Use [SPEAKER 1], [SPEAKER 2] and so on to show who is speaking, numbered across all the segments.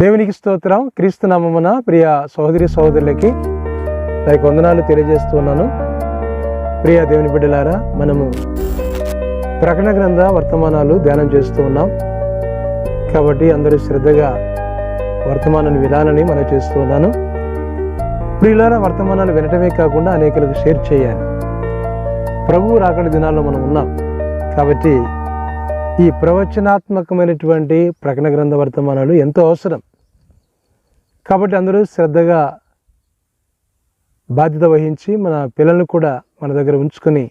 [SPEAKER 1] దేవునికి స్తోత్రం క్రీస్తు నామమున ప్రియ సహోదరి సహోదరులకి నాకు వందనాలు తెలియజేస్తున్నాను ప్రియ దేవుని బిడ్డలారా మనము ప్రకటన గ్రంథ వర్తమానాలు ధ్యానం చేస్తూ ఉన్నాం. కాబట్టి అందరూ శ్రద్ధగా వర్తమానాన్ని వినాలని మనం చేస్తూ ఉన్నాను. ప్రియులారా వర్తమానాలు వినటమే కాకుండా అనేకులకు షేర్ చేయాలి. ప్రభువు రాకడి దినాల్లో మనం ఉన్నాం. కాబట్టి ఈ ప్రవచనాత్మకమైనటువంటి ప్రకటన గ్రంథ వర్తమానాలు ఎంతో అవసరం. కాబట్టి అందరూ శ్రద్ధగా బాధ్యత వహించి మన పిల్లలను కూడా మన దగ్గర ఉంచుకొని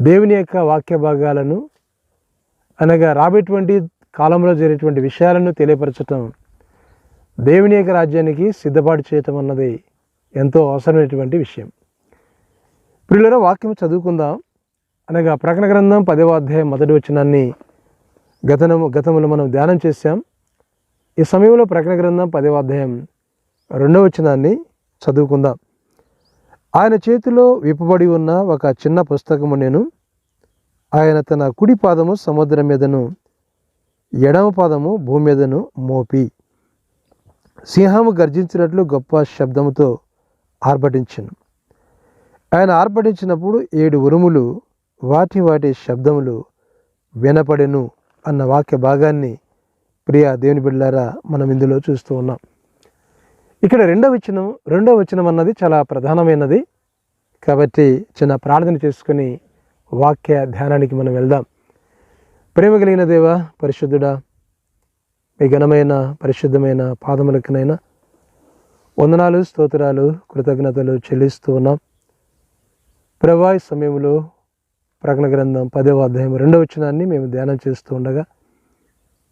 [SPEAKER 1] దేవుని యొక్క వాక్య భాగాలను అనగా రాబేటువంటి కాలంలో జరిగేటువంటి విషయాలను తెలియపరచటం దేవుని యొక్క రాజ్యానికి సిద్ధపాటు చేయటం అన్నది ఎంతో అవసరమైనటువంటి విషయం. ప్రియులరా వాక్యం చదువుకుందాం. అనగా ప్రకటన గ్రంథం పదవ అధ్యాయం మొదటి వచ్చినాన్ని గతనము గతంలో మనం ధ్యానం చేశాం. ఈ సమయంలో ప్రకటన గ్రంథం పదవ అధ్యాయం రెండవ వచనాన్ని చదువుకుందాం. ఆయన చేతిలో విప్పబడి ఉన్న ఒక చిన్న పుస్తకము నేను. ఆయన తన కుడి పాదము సముద్రం మీదను ఎడమ పాదము భూమి మీదను మోపి. సింహము గర్జించినట్లు గొప్ప శబ్దముతో ఆర్భటించను. ఆయన ఆర్భటించినప్పుడు ఏడు ఉరుములు వాటి వాటి శబ్దములు వినపడెను అన్న వాక్య భాగాన్ని ప్రియ దేవుని బిడ్డలారా మనం ఇందులో చూస్తూ ఉన్నాం. ఇక్కడ రెండవ వచనం రెండవ వచనం అన్నది చాలా ప్రధానమైనది. కాబట్టి చిన్న ప్రార్థన చేసుకుని వాక్య ధ్యానానికి మనం వెళ్దాం. ప్రేమ కలిగిన దేవ పరిశుద్ధుడా మీ ఘనమైన పరిశుద్ధమైన పాదములకునైనా వందనాలు స్తోత్రాలు కృతజ్ఞతలు చెల్లిస్తూ ఉన్నాం. ప్రభా సమయంలో ప్రకటన గ్రంథం పదవ అధ్యాయం రెండవ వచనాన్ని మేము ధ్యానం చేస్తూ ఉండగా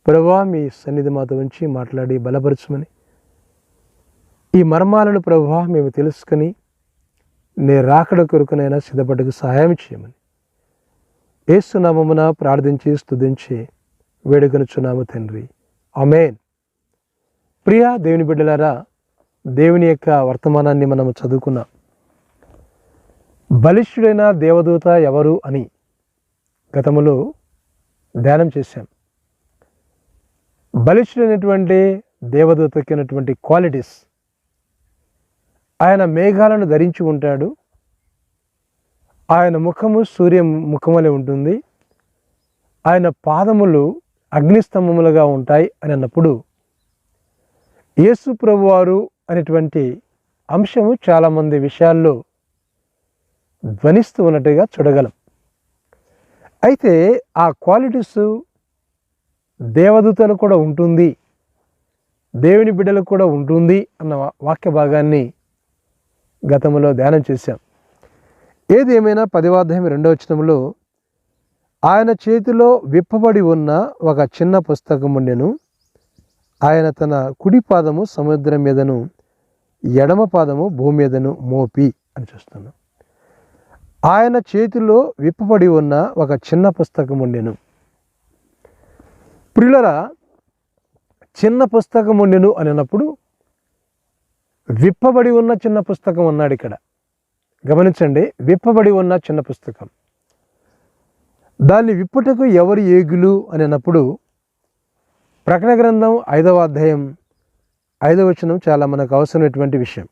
[SPEAKER 1] ప్రభా మీ సన్నిధి మాతో ఉంచి మాట్లాడి బలపరచమని. ఈ మర్మాలను ప్రభా మేము తెలుసుకొని నే రాకడ కొరకునైనా సిద్ధపడకు సహాయం చేయమని. ఏసునామమున ప్రార్థించి స్తుతించి వేడుకొనుచున్నాము తండ్రి. అమేన్ ప్రియా దేవుని బిడ్డలారా దేవుని యొక్క వర్తమానాన్ని మనం చదువుకున్నాం. బలిష్ఠుడైన దేవదూత ఎవరు అని గతములో ధ్యానం చేశాం. బలిష్ఠుడైనటువంటి దేవదూతకినటువంటి క్వాలిటీస్. ఆయన మేఘాలను ధరించి ఉంటాడు. ఆయన ముఖము సూర్య ముఖములే ఉంటుంది. ఆయన పాదములు అగ్నిస్తంభములుగా ఉంటాయి అని అన్నప్పుడు యేసు ప్రభువారు అనేటువంటి అంశము చాలామంది విషయాల్లో ధ్వనిస్తూ ఉన్నట్టుగా చూడగలం. అయితే ఆ క్వాలిటీస్ దేవదూతలు కూడా ఉంటుంది. దేవుని బిడ్డలకు కూడా ఉంటుంది అన్న వాక్య భాగాన్ని గతంలో ధ్యానం చేశాం. ఏది ఏమైనా పదివాధ్యాయం రెండవ వచనంలో ఆయన చేతిలో విప్పబడి ఉన్న ఒక చిన్న పుస్తకం ఉండెను. ఆయన తన కుడి పాదము సముద్రం మీదను ఎడమ పాదము భూమి మీదను మోపి అని చూస్తున్నాం. ఆయన చేతిలో విప్పబడి ఉన్న ఒక చిన్న పుస్తకం ఉండెను. ప్రియులరా చిన్న పుస్తకం ఉండెను అని అన్నప్పుడు విప్పబడి ఉన్న చిన్న పుస్తకం ఉన్నాడు ఇక్కడ. గమనించండి విప్పబడి ఉన్న చిన్న పుస్తకం. దాన్ని విప్పుటకు ఎవరు ఏగులు అని అన్నప్పుడు ప్రకటన గ్రంథం ఐదవ అధ్యాయం ఐదవ వచనం చాలా మనకు అవసరమైనటువంటి విషయం.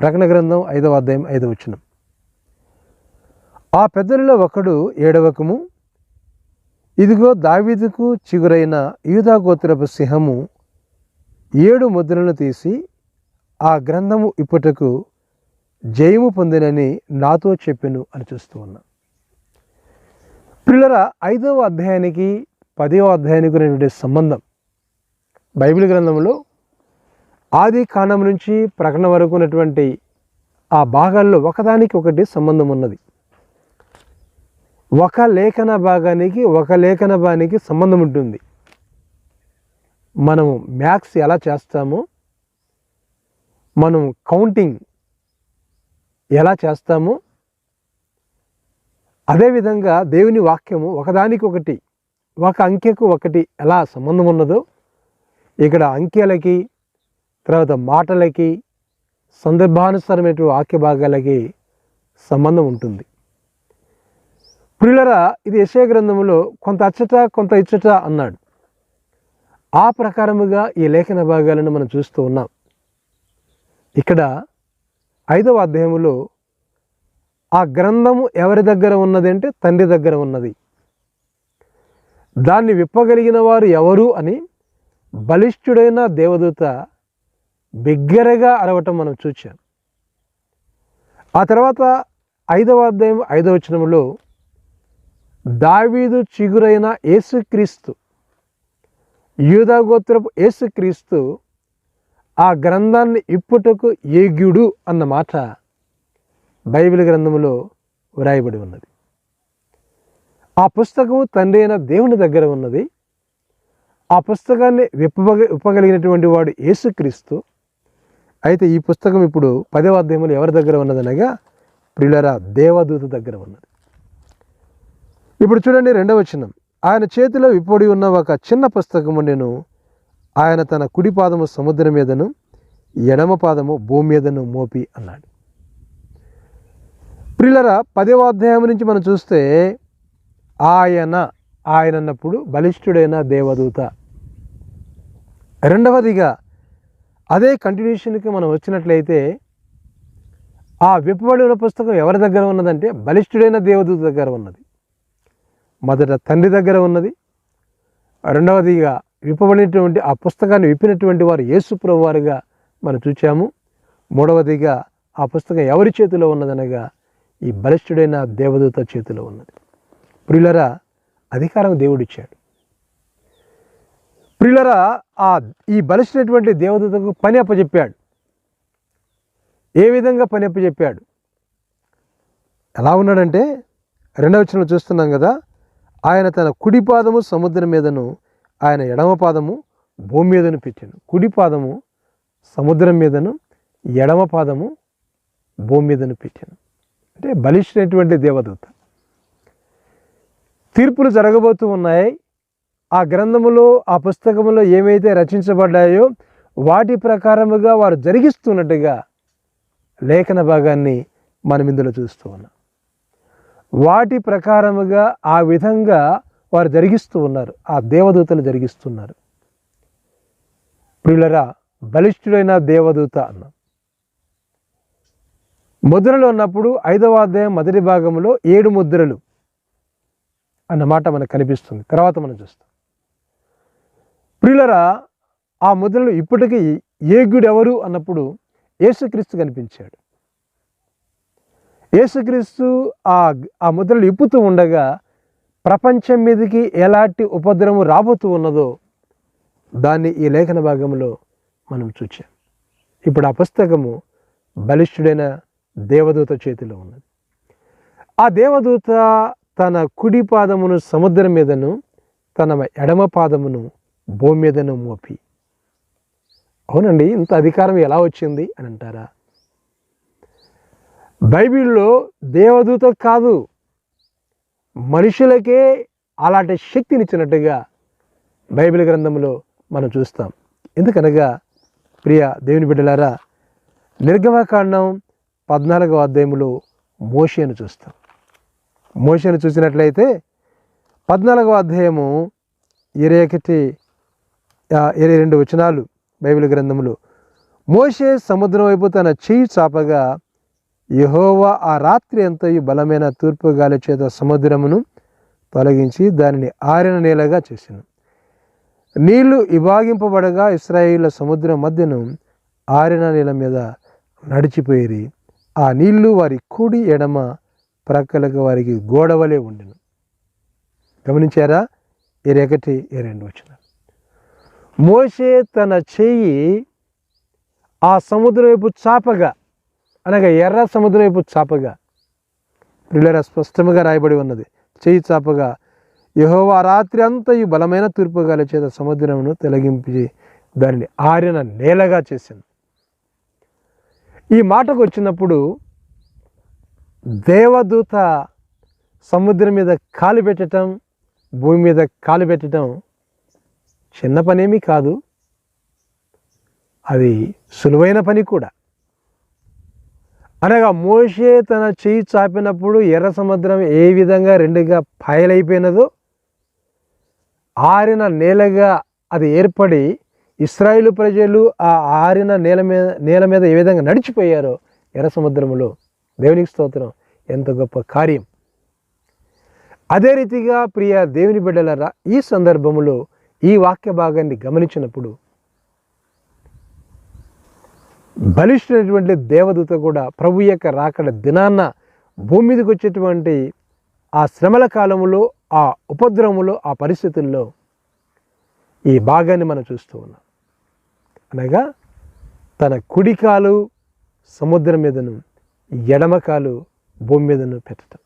[SPEAKER 1] ప్రకటన గ్రంథం ఐదవ అధ్యాయం ఐదవ వచనం. ఆ పెద్దలలో ఒకడు ఏడవకము ఇదిగో దావీదుకు చిగురైన యూదా గోత్రపు సింహము ఏడు ముద్రలను తీసి ఆ గ్రంథము ఇప్పటకు జయము పొందినని నాతో చెప్పెను అని చూస్తూ ఉన్నా. పిల్లల ఐదవ అధ్యాయానికి పదవ అధ్యాయానికి ఉన్నటువంటి సంబంధం. బైబిల్ గ్రంథంలో ఆది కాండం నుంచి ప్రకటన వరకు ఉన్నటువంటి ఆ భాగాల్లో ఒకదానికి ఒకటి సంబంధం ఉన్నది. ఒక లేఖన భాగానికి ఒక లేఖన భాగానికి సంబంధం ఉంటుంది. మనము మ్యాథ్స్ ఎలా చేస్తామో మనం కౌంటింగ్ ఎలా చేస్తామో అదేవిధంగా దేవుని వాక్యము ఒకదానికి ఒకటి ఒక అంకెకు ఒకటి ఎలా సంబంధం ఉన్నదో ఇక్కడ అంకెలకి తర్వాత మాటలకి సందర్భానుసారమైన వాక్య భాగాలకి సంబంధం ఉంటుంది. ప్రియులరా ఇది యశయ గ్రంథములో కొంత అచ్చట కొంత ఇచ్చట అన్నాడు. ఆ ప్రకారముగా ఈ లేఖన భాగాలను మనం చూస్తూ ఉన్నాం. ఇక్కడ ఐదవ అధ్యాయములో ఆ గ్రంథము ఎవరి దగ్గర ఉన్నది అంటే తండ్రి దగ్గర ఉన్నది. దాన్ని విప్పగలిగిన వారు ఎవరు అని బలిష్ఠుడైన దేవదూత బిగ్గరగా అరవటం మనం చూచాం. ఆ తర్వాత ఐదవ అధ్యాయం ఐదవ వచనంలో దావీదు చిగురైన యేసుక్రీస్తు యూదగోత్రపు యేసుక్రీస్తు ఆ గ్రంథాన్ని ఇప్పుటకు ఏగ్యుడు అన్న మాట బైబిల్ గ్రంథములో వ్రాయబడి ఉన్నది. ఆ పుస్తకము తండ్రి అయిన దేవుని దగ్గర ఉన్నది. ఆ పుస్తకాన్ని విప్పగ విప్పగలిగినటువంటి వాడు యేసుక్రీస్తు. అయితే ఈ పుస్తకం ఇప్పుడు పదవ అధ్యాయంలో ఎవరి దగ్గర ఉన్నదనగా ప్రియులరా దేవదూత దగ్గర ఉన్నది. ఇప్పుడు చూడండి రెండవ వచనం. ఆయన చేతిలో విప్పొడి ఉన్న ఒక చిన్న పుస్తకము నేను ఆయన తన కుడి పాదము సముద్రం మీదను ఎడమ పాదము భూమి మీదను మోపి అన్నాడు. ప్రియులరా పదవ అధ్యాయం నుంచి మనం చూస్తే ఆయన ఆయన అన్నప్పుడు బలిష్ఠుడైన దేవదూత. రెండవదిగా అదే కంటిన్యూషన్కి మనం వచ్చినట్లయితే ఆ విప్పబడి ఉన్న పుస్తకం ఎవరి దగ్గర ఉన్నదంటే బలిష్ఠుడైన దేవదూత దగ్గర ఉన్నది. మొదట తండ్రి దగ్గర ఉన్నది. రెండవదిగా విప్పబడినటువంటి ఆ పుస్తకాన్ని విప్పినటువంటి వారు యేసుప్రభు వారుగా మనం చూచాము. మూడవదిగా ఆ పుస్తకం ఎవరి చేతిలో ఉన్నదనగా ఈ బలిష్ఠుడైన దేవదూత చేతిలో ఉన్నది. ప్రియులరా అధికారం దేవుడిచ్చాడు. ప్రియులరా ఆ ఈ బలిష్ఠుడైనటువంటి దేవదూతకు పని అప్పచెప్పాడు ఏ విధంగా పని అప్పచెప్పాడు ఎలా ఉన్నాడంటే రెండవ వచనంలో చూస్తున్నాం కదా ఆయన తన కుడి పాదము సముద్రం మీదను ఆయన ఎడమ పాదము భూమి మీదను పెట్టాను. కుడి పాదము సముద్రం మీదను ఎడమ పాదము భూమి మీదను పెట్టాను. అంటే బలిష్ఠైనటువంటి దేవదూత. తీర్పులు జరగబోతూ ఉన్నాయి. ఆ గ్రంథములో ఆ పుస్తకములో ఏమైతే రచించబడ్డాయో వాటి ప్రకారముగా వారు జరిగిస్తున్నట్టుగా లేఖన భాగాన్ని మనం ఇందులో చూస్తూ ఉన్నాం. వాటి ప్రకారముగా ఆ విధంగా వారు జరిగిస్తూ ఉన్నారు. ఆ దేవదూతలు జరిగిస్తున్నారు. ప్రియులరా బలిష్ఠుడైన దేవదూత అన్న. ముద్రలు ఉన్నప్పుడు ఐదవ అధ్యాయం మొదటి భాగంలో ఏడు ముద్రలు అన్నమాట మనకు కనిపిస్తుంది. తర్వాత మనం చూస్తాం. ప్రియులరా ఆ ముద్రలు ఇప్పటికీ ఏగుడెవరు ఎవరు అన్నప్పుడు యేసుక్రీస్తు కనిపించాడు. యేసుక్రీస్తు ఆ ఆ ముద్రలు ఇప్పుతూ ఉండగా ప్రపంచం మీదకి ఎలాంటి ఉపద్రవం రాబోతూ ఉన్నదో దాన్ని ఈ లేఖన భాగంలో మనం చూచాం. ఇప్పుడు ఆ పుస్తకము బలిష్ఠుడైన దేవదూత చేతిలో ఉన్నది. ఆ దేవదూత తన కుడి పాదమును సముద్రం మీదను తన ఎడమ పాదమును భూమి మీదను మోపి. అవునండి ఇంత అధికారం ఎలా వచ్చింది అని అంటారా? బైబిల్లో దేవదూత కాదు మనుషులకే అలాంటి శక్తినిచ్చినట్టుగా బైబిల్ గ్రంథంలో మనం చూస్తాం. ఎందుకనగా ప్రియ దేవుని బిడ్డలారా నిర్గమకాండం పద్నాలుగవ అధ్యాయంలో మోషేను చూస్తాం. మోషేను చూసినట్లయితే పద్నాలుగవ అధ్యాయము ఇరవై ఒకటి ఇరవై రెండు వచనాలు బైబిల్ గ్రంథంలో మోషే సముద్రం వైపు తన చెయ్యి చాపగా యహోవా ఆ రాత్రి అంతయు బలమైన తూర్పు గాలి చేత సముద్రమును తొలగించి దానిని ఆరిన నేలగా చేసిన. నీళ్ళు విభాగింపబడగా ఇస్రాయిల సముద్రం మధ్యను ఆరిన నేల మీద నడిచిపోయి ఆ నీళ్ళు వారి కుడి ఎడమ ప్రక్కలకు వారికి గోడవలే ఉండెను. గమనించారా? ఈ ఒకటి ఈ రెండు వచ్చిన మోషే తన చెయ్యి ఆ సముద్రం వైపు చాపగా అనగా ఎర్ర సముద్రం వైపు చాపగా ప్రియులరా స్పష్టంగా రాయబడి ఉన్నది. చేయి చాపగా యెహోవా రాత్రి అంతా ఈ బలమైన తూర్పుగాల చేత సముద్రమును తొలగించి దానిని ఆరిన నేలగా చేసింది. ఈ మాటకు వచ్చినప్పుడు దేవదూత సముద్రం మీద కాలు పెట్టడం భూమి మీద కాలు పెట్టడం చిన్న పనేమీ కాదు. అది సులువైన పని కూడా. అనగా మోషే తన చేయి చాపినప్పుడు ఎర్ర సముద్రం ఏ విధంగా రెండుగా పాయలైపోయినదో ఆరిన నేలగా అది ఏర్పడి ఇస్రాయిల్ ప్రజలు ఆ ఆరిన నేల మీద నేల మీద ఏ విధంగా నడిచిపోయారో ఎర్ర సముద్రములో. దేవునికి స్తోత్రం. ఎంత గొప్ప కార్యం. అదే రీతిగా ప్రియ దేవుని బిడ్డలరా ఈ సందర్భములో ఈ వాక్య భాగాన్ని గమనించినప్పుడు బలిష్టమైనటువంటి దేవదూత కూడా ప్రభు యొక్క రాకడ దినాన్న భూమి మీదకి వచ్చేటువంటి ఆ శ్రమల కాలంలో ఆ ఉపద్రవములో ఆ పరిస్థితుల్లో ఈ భాగాన్ని మనం చూస్తూ ఉన్నాం. అనగా తన కుడికాలు సముద్రం మీదను ఎడమకాలు భూమి మీదను పెట్టడం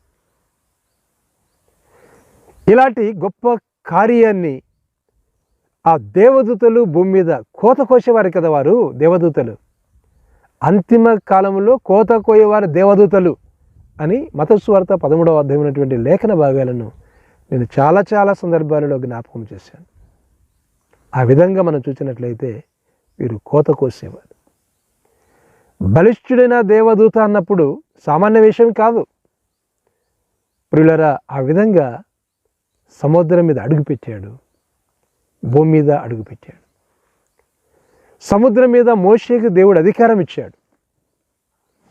[SPEAKER 1] ఇలాంటి గొప్ప కార్యాన్ని ఆ దేవదూతలు భూమి మీద కోత కోసేవారు కదా వారు దేవదూతలు. అంతిమ కాలంలో కోత కోయేవారు దేవదూతలు అని మతస్వార్త పదమూడవ అధ్యాయమైనటువంటి లేఖన భాగాలను నేను చాలా చాలా సందర్భాలలో జ్ఞాపకం చేశాను. ఆ విధంగా మనం చూసినట్లయితే వీరు కోత కోసేవారు. బలిష్ఠుడైన దేవదూత అన్నప్పుడు సామాన్య విషయం కాదు. ప్రియులరా ఆ విధంగా సముద్రం మీద అడుగుపెట్టాడు. భూమి మీద అడుగుపెట్టాడు. సముద్రం మీద మోషేకి దేవుడు అధికారం ఇచ్చాడు.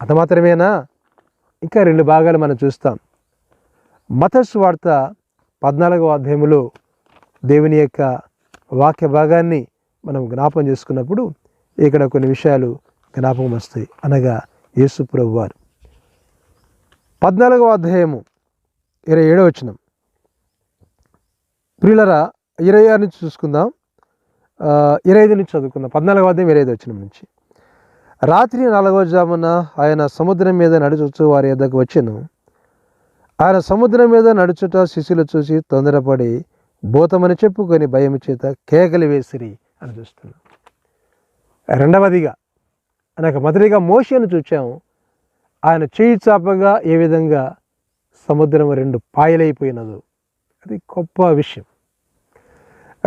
[SPEAKER 1] అంత మాత్రమేనా? ఇంకా రెండు భాగాలు మనం చూస్తాం. మతస్వార్త పద్నాలుగవ అధ్యాయములో దేవుని యొక్క వాక్య భాగాన్ని మనం జ్ఞాపం చేసుకున్నప్పుడు ఇక్కడ కొన్ని విషయాలు జ్ఞాపకం వస్తాయి. అనగా యేసు ప్రభు వారు. పద్నాలుగవ అధ్యాయము ఇరవై ఏడవ వచనం. ప్రియులరా ఇరవై ఆరు నుంచి చూసుకుందాం. ఇరవై ఐదు నుంచి చదువుకుందాం పద్నాలుగవ అధ్యాయం ఇరవై ఐదు వచ్చిన నుంచి. రాత్రి నాలుగవ జామున ఆయన సముద్రం మీద నడుచొచ్చు వారి యొద్దకు వచ్చాను. ఆయన సముద్రం మీద నడుచుట శిశులు చూసి తొందరపడి భూతమని చెప్పుకొని భయం చేత కేకలు వేసిరి అని చూస్తున్నాం రెండవదిగా అనక మొదటిగా మోషను చూచాము. ఆయన చేయి చాపగా ఏ విధంగా సముద్రం రెండు పాయలైపోయినదో. అది గొప్ప విషయం.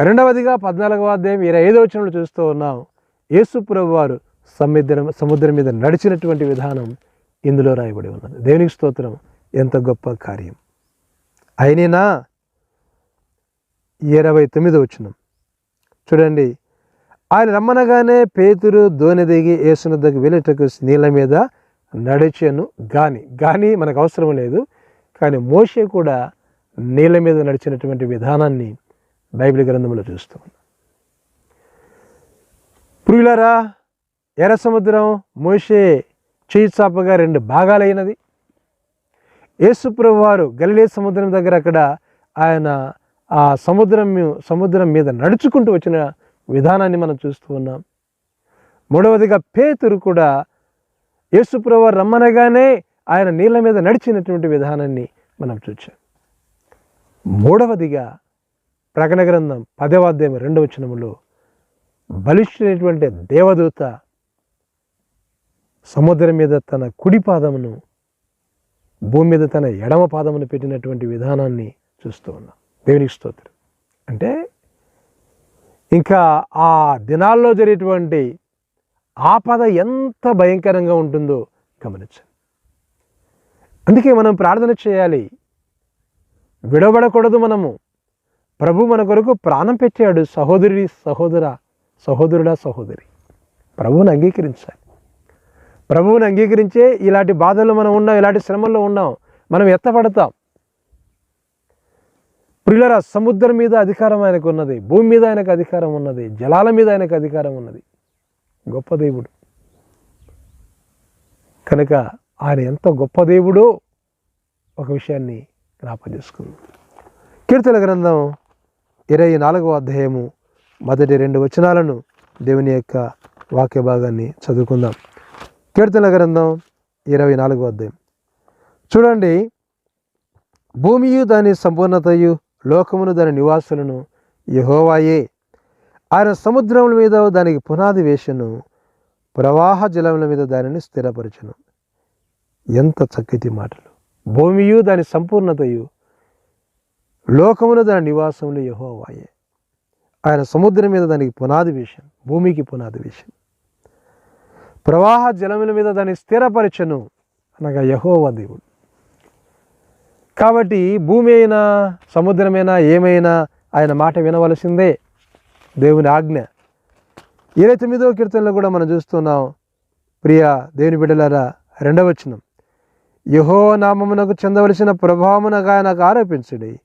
[SPEAKER 1] రెండవదిగా పద్నాలుగవ అధ్యాయం ఇరవై ఐదవ వచనంలో చూస్తూ ఉన్నాం. యేసు ప్రభు వారు సముద్రం సముద్రం మీద నడిచినటువంటి విధానం ఇందులో రాయబడి ఉన్నది. దేవునికి స్తోత్రం. ఎంత గొప్ప కార్యం. అయినేనా ఇరవై తొమ్మిది వచ్చిన చూడండి. ఆయన రమ్మనగానే పేతురు దోని దిగి ఏసునద్దకు వెళ్ళేటకు నీళ్ళ మీద నడిచాను. గాని గాని మనకు అవసరం లేదు. కానీ మోషే కూడా నీళ్ళ మీద నడిచినటువంటి విధానాన్ని బైబిల్ గ్రంథంలో చూస్తూ ఉన్నాం. పురుగులారా ఎర్ర సముద్రం మోషే చేయి చాపగా రెండు భాగాలైనది. యేసుప్రభు వారు గలిలే సముద్రం దగ్గర అక్కడ ఆయన ఆ సముద్రం సముద్రం మీద నడుచుకుంటూ వచ్చిన విధానాన్ని మనం చూస్తూ ఉన్నాం. మూడవదిగా పేతురు కూడా యేసుప్రభు రమ్మనగానే ఆయన నీళ్ళ మీద నడిచినటువంటి విధానాన్ని మనం చూచాం. మూడవదిగా ప్రకటన గ్రంథం పదవ అధ్యాయం రెండవ వచనములో బలిష్ఠుడైనటువంటి దేవదూత సముద్రం మీద తన కుడి పాదమును భూమి మీద తన ఎడమ పాదమును పెట్టినటువంటి విధానాన్ని చూస్తూ ఉన్నాం. దేవునికి స్తోత్రం. అంటే ఇంకా ఆ దినాల్లో జరిగేటువంటి ఆపద ఎంత భయంకరంగా ఉంటుందో గమనించండి. అందుకే మనం ప్రార్థన చేయాలి. విడబడకూడదు మనము. ప్రభు మన కొరకు ప్రాణం పెట్టాడు. సహోదరి సహోదర సహోదరుడా సహోదరి. ప్రభువుని అంగీకరించాలి. ప్రభువుని అంగీకరించే ఇలాంటి బాధల్లో మనం ఉన్నాం ఇలాంటి శ్రమల్లో ఉన్నాం మనం ఎత్తపడతాం. ప్రియులరా సముద్రం మీద అధికారం ఆయనకు ఉన్నది భూమి మీద ఆయనకు అధికారం ఉన్నది జలాల మీద ఆయనకు అధికారం ఉన్నది. గొప్ప దేవుడు. కనుక ఆయన ఎంత గొప్ప దేవుడో ఒక విషయాన్ని జ్ఞాపం చేసుకుంది. కీర్తన గ్రంథం ఇరవై నాలుగవ అధ్యాయము మొదటి రెండు వచనాలను దేవుని యొక్క వాక్య భాగాన్ని చదువుకుందాం. కీర్తన గ్రంథం ఇరవై నాలుగవ అధ్యాయం. చూడండి భూమియు దాని సంపూర్ణతయు లోకమును దాని నివాసులను యహోవాయే. ఆయన సముద్రముల మీద దానికి పునాది వేషను ప్రవాహ జలముల మీద దానిని స్థిరపరచను. ఎంత చక్కటి మాటలు. భూమియు దాని సంపూర్ణతయు లోకమును దాని నివాసములు యహోవాయే. ఆయన సముద్రం మీద దానికి పునాది విషయం భూమికి పునాది విషయం ప్రవాహ జలముల మీద దాన్ని స్థిరపరచను అనగా యహోవా దేవుడు. కాబట్టి భూమి అయినా సముద్రమైనా ఏమైనా ఆయన మాట వినవలసిందే. దేవుని ఆజ్ఞ. ఇరవై తొమ్మిదవ కీర్తనలో కూడా మనం చూస్తున్నాం ప్రియ దేవుని బిడ్డలారా రెండవచనం యహో నామమునకు చెందవలసిన ప్రభావమునగా నాకు ఆరోపించుడి.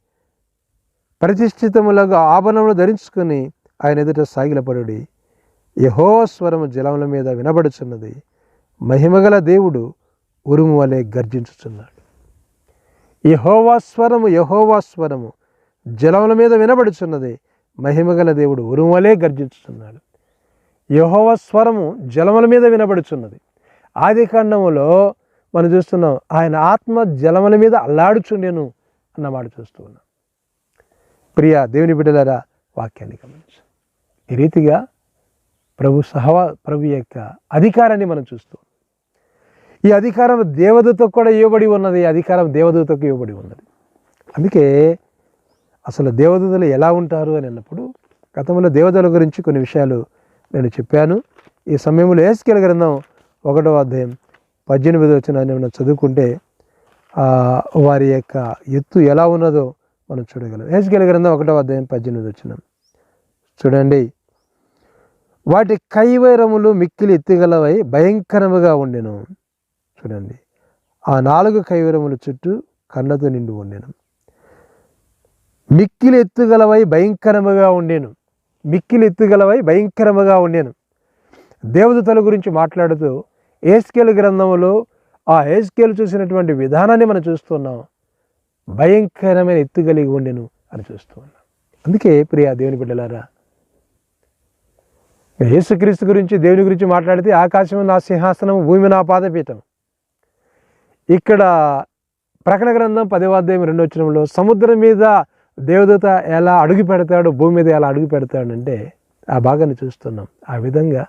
[SPEAKER 1] ప్రతిష్ఠితములకు ఆభరణములు ధరించుకుని ఆయన ఎదుట సాగిలపడుడి. యహో స్వరము జలముల మీద వినబడుచున్నది. మహిమగల దేవుడు ఉరుము వలె గర్జించుచున్నాడు. యహోవా స్వరము యహోవా స్వరము జలముల మీద వినబడుచున్నది. మహిమగల దేవుడు ఉరుము వలె గర్జించుచున్నాడు. యహోవ స్వరము జలముల మీద వినబడుచున్నది. ఆది కాండములో మనం చూస్తున్నాం ఆయన ఆత్మ జలముల మీద అల్లాడుచుండెను అన్నమాట చూస్తూ ఉన్నాం. ప్రియ దేవుని బిడ్డలారా వాక్యాన్ని గమనించు ఈ రీతిగా ప్రభు సహవా ప్రభు యొక్క అధికారాన్ని మనం చూస్తూ ఈ అధికారం దేవదూతకు కూడా ఇవ్వబడి ఉన్నది ఈ అధికారం దేవదూతకు ఇవ్వబడి ఉన్నది. అందుకే అసలు దేవదూతలు ఎలా ఉంటారు అని అన్నప్పుడు గతంలో దేవతల గురించి కొన్ని విషయాలు నేను చెప్పాను. ఈ సమయంలో ఏసుకెళ్ళ గ్రంథం ఒకటో అధ్యాయం పద్దెనిమిది వచ్చిన చదువుకుంటే వారి యొక్క ఎత్తు ఎలా ఉన్నదో మనం చూడగలం. ఏసుకెళ్ళ గ్రంథం ఒకటో అధ్యాయం పద్దెనిమిది వచ్చిన చూడండి. వాటి కైవైరములు మిక్కిలి ఎత్తుగలవై భయంకరముగా ఉండెను. చూడండి. ఆ నాలుగు కైవరముల చుట్టూ కళ్ళతో నిండి ఉండెను. మిక్కిలి ఎత్తుగలవై భయంకరముగా ఉండేను. మిక్కిలి ఎత్తుగలవై భయంకరముగా ఉండేను. దేవదూతల గురించి మాట్లాడుతూ ఏస్కేల్ గ్రంథంలో ఆ ఏస్కేల్ చూసినటువంటి విధానాన్ని మనం చూస్తున్నాం. భయంకరమైన ఎత్తు కలిగి ఉండెను అని చూస్తూ ఉన్నాం. అందుకే ప్రియా దేవుని బిడ్డలారా యేసుక్రీస్తు గురించి దేవుని గురించి మాట్లాడితే ఆకాశం నా సింహాసనం భూమి నా పాదపీఠం. ఇక్కడ ప్రకటన గ్రంథం పదివాధ్యాయం రెండో వచ్చినంలో సముద్రం మీద దేవదూత ఎలా అడుగు పెడతాడు భూమి మీద ఎలా అడుగు పెడతాడంటే ఆ భాగాన్ని చూస్తున్నాం. ఆ విధంగా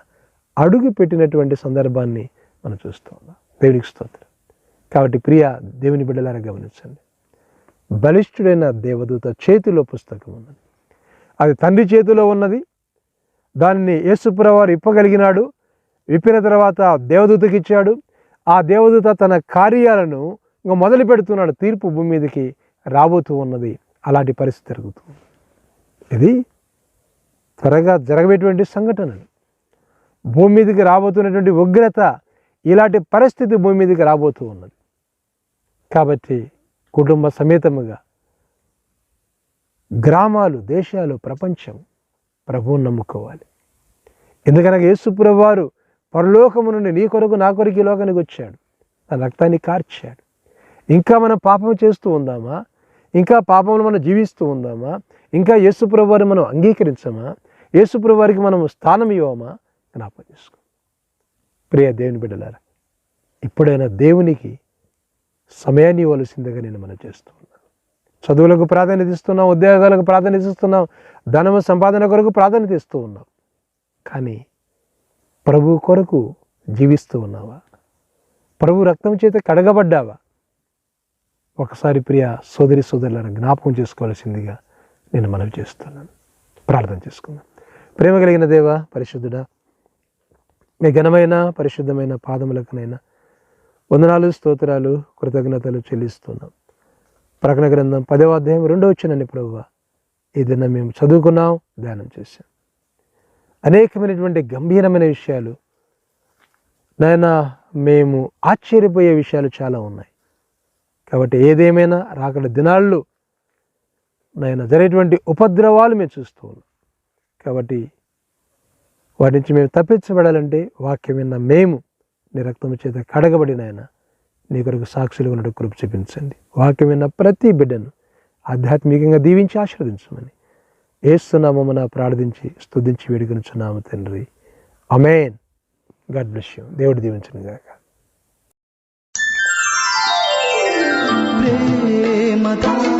[SPEAKER 1] అడుగు పెట్టినటువంటి సందర్భాన్ని మనం చూస్తూ ఉన్నాం. దేవునికి స్తోత్రం. కాబట్టి ప్రియ దేవుని బిడ్డలారా గమనించండి. బలిష్ఠుడైన దేవదూత చేతిలో పుస్తకం ఉన్నది. అది తండ్రి చేతిలో ఉన్నది. దానిని యేసుప్రవారు ఇప్పగలిగినాడు. విప్పిన తర్వాత దేవదూతకి ఇచ్చాడు. ఆ దేవదూత తన కార్యాలను ఇంకా మొదలు పెడుతున్నాడు. తీర్పు భూమి మీదకి రాబోతూ ఉన్నది. అలాంటి పరిస్థితి జరుగుతుంది ఇది త్వరగా జరగబేటువంటి సంఘటనలు. భూమి మీదకి రాబోతున్నటువంటి ఉగ్రత ఇలాంటి పరిస్థితి భూమి మీదకి రాబోతూ ఉన్నది. కాబట్టి కుటుంబ సమేతముగా గ్రామాలు దేశాలు ప్రపంచం ప్రభువుని నమ్ముకోవాలి. ఎందుకనగా యేసుప్రభు వారు పరలోకము నుండి నీ కొరకు నా కొరకు ఈ లోకానికి వచ్చాడు. తన రక్తాన్ని కార్చాడు. ఇంకా మనం పాపం చేస్తూ ఉందామా? ఇంకా పాపంలో మనం జీవిస్తూ ఉందామా? ఇంకా యేసుప్రభు వారిని మనం అంగీకరించమా? యేసుప్రభు వారికి మనం స్థానం ఇవ్వమా? జ్ఞాపకం చేసుకో. ప్రియ దేవుని బిడ్డలారా ఇప్పుడైనా దేవునికి సమయాన్ని ఇవ్వవలసిందిగా నేను మనం చేస్తూ ఉన్నాను. చదువులకు ప్రాధాన్యత ఇస్తున్నాం ఉద్యోగాలకు ప్రాధాన్యత ఇస్తున్నాం ధనము సంపాదన కొరకు ప్రాధాన్యత ఇస్తూ ఉన్నాం. కానీ ప్రభు కొరకు జీవిస్తూ ఉన్నావా? ప్రభు రక్తం చేత కడగబడ్డావా? ఒకసారి ప్రియ సోదరి సోదరులను జ్ఞాపకం చేసుకోవాల్సిందిగా నేను మనవి చేస్తున్నాను. ప్రార్థన చేసుకుందాం. ప్రేమ కలిగిన దేవ పరిశుద్ధుడా మీ ఘనమైన పరిశుద్ధమైన పాదములకునైనా వందనాలు స్తోత్రాలు కృతజ్ఞతలు చెల్లిస్తున్నాం. ప్రకటన గ్రంథం పదవ అధ్యాయం రెండో వచ్చినని ప్రభు ఈ దిన మేము చదువుకున్నాం ధ్యానం చేశాం. అనేకమైనటువంటి గంభీరమైన విషయాలు. నాయన మేము ఆశ్చర్యపోయే విషయాలు చాలా ఉన్నాయి. కాబట్టి ఏదేమైనా రాకడ దినాళ్ళు నాయన జరిగేటువంటి ఉపద్రవాలు మేము చూస్తూ ఉన్నాం. కాబట్టి వాటి నుంచి మేము తప్పించబడాలంటే వాక్యమైన మేము నీ రక్తము చేత కడగబడిన ఆయన నీ కొరకు సాక్షులు ఉన్నట్టు కృప చూపించండి. వాక్యం విన్న ప్రతి బిడ్డను ఆధ్యాత్మికంగా దీవించి ఆశీర్వదించమని ఏస్తున్నామన ప్రార్థించి స్తుతించి వేడుకొనుచున్నాము తండ్రి. Amen God bless you. దేవుడు దీవించను గాక.
[SPEAKER 2] ప్రేమధార